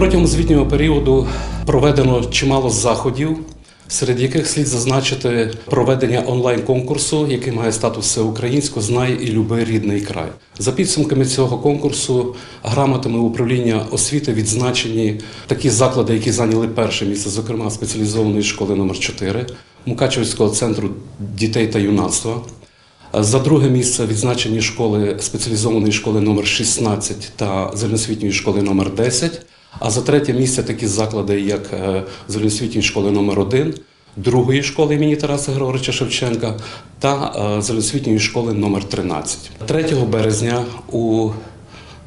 Протягом звітнього періоду проведено чимало заходів, серед яких слід зазначити проведення онлайн-конкурсу, який має статус всеукраїнського «Знай і люби рідний край. За підсумками цього конкурсу грамотами управління освіти відзначені такі заклади, які зайняли перше місце, зокрема спеціалізованої школи номер 4 Мукачевського центру дітей та юнацтва. За друге місце відзначені школи спеціалізованої школи номер 16 та загальноосвітньої школи номер 10. А за третє місце такі заклади, як е, школи номер 1 другої школи імені Тараса Григоровича Шевченка та е, загальноосвітньої школи номер 13. 3 березня у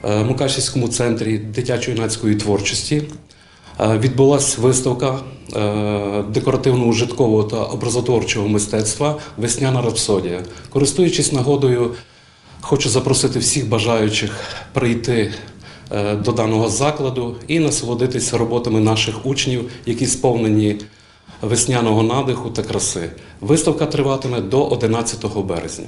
е, Мукачівському центрі дитячо-юнацької творчості Відбулася виставка декоративно-ужиткового та образотворчого мистецтва Весняна рапсодія. Користуючись нагодою, хочу запросити всіх бажаючих прийти до даного закладу і насолодитися роботами наших учнів, які сповнені весняного надиху та краси. Виставка триватиме до 11 березня.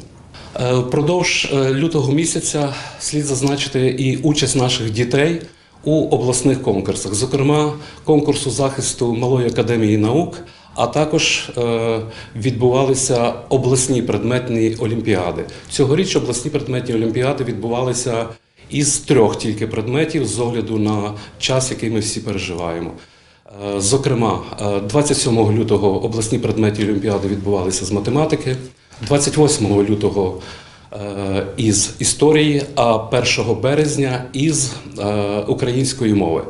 Е, Впродовж е, лютого місяця слід зазначити і участь наших дітей у обласних конкурсах, зокрема конкурсу захисту Малої академії наук, а також е, відбувалися обласні предметні олімпіади. Цьогоріч обласні предметні олімпіади відбувалися із трьох тільки предметів з огляду на час, який ми всі переживаємо. Е, Зокрема, е, 27 лютого обласні предметні олімпіади відбувалися з математики, 28 лютого е, із історії, а 1 березня із е, української мови.